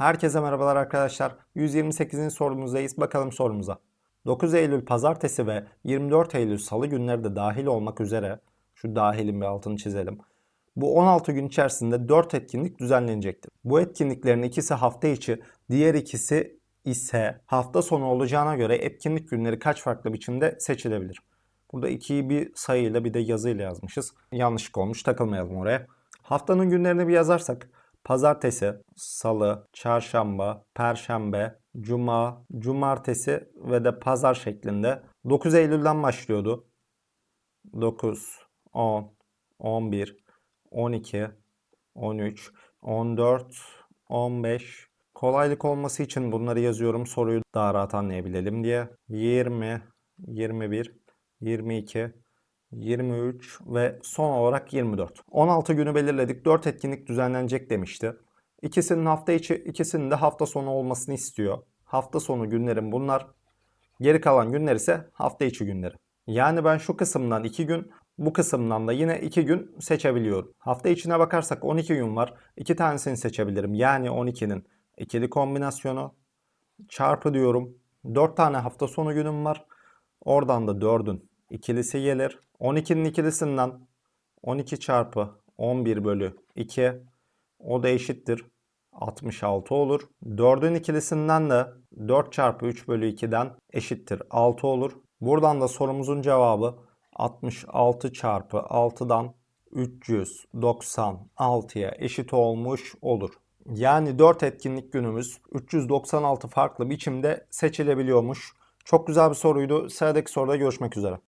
Herkese merhabalar arkadaşlar. 128. sorumuzdayız. Bakalım sorumuza. 9 Eylül pazartesi ve 24 Eylül salı günleri de dahil olmak üzere şu dahilin bir altını çizelim. Bu 16 gün içerisinde 4 etkinlik düzenlenecektir. Bu etkinliklerin ikisi hafta içi, diğer ikisi ise hafta sonu olacağına göre etkinlik günleri kaç farklı biçimde seçilebilir? Burada ikiyi bir sayıyla bir de yazıyla yazmışız. Yanlışlık olmuş takılmayalım oraya. Haftanın günlerini bir yazarsak pazartesi, salı, çarşamba, perşembe, cuma, cumartesi ve de pazar şeklinde 9 Eylül'den başlıyordu. 9, 10, 11, 12, 13, 14, 15. Kolaylık olması için bunları yazıyorum soruyu daha rahat anlayabilelim diye. 20, 21, 22, 23 ve son olarak 24. 16 günü belirledik. 4 etkinlik düzenlenecek demişti. İkisinin hafta içi, ikisinin de hafta sonu olmasını istiyor. Hafta sonu günlerin bunlar. Geri kalan günler ise hafta içi günleri. Yani ben şu kısımdan 2 gün, bu kısımdan da yine 2 gün seçebiliyorum. Hafta içine bakarsak 12 gün var. 2 tanesini seçebilirim. Yani 12'nin ikili kombinasyonu çarpı diyorum. 4 tane hafta sonu günüm var. Oradan da 4'ün ikilisi gelir. 12'nin ikilisinden 12 çarpı 11 bölü 2 o da eşittir 66 olur. 4'ün ikilisinden de 4 çarpı 3 bölü 2'den eşittir 6 olur. Buradan da sorumuzun cevabı 66 çarpı 6'dan 396'ya eşit olmuş olur. Yani 4 etkinlik günümüz 396 farklı biçimde seçilebiliyormuş. Çok güzel bir soruydu. Sıradaki soruda görüşmek üzere.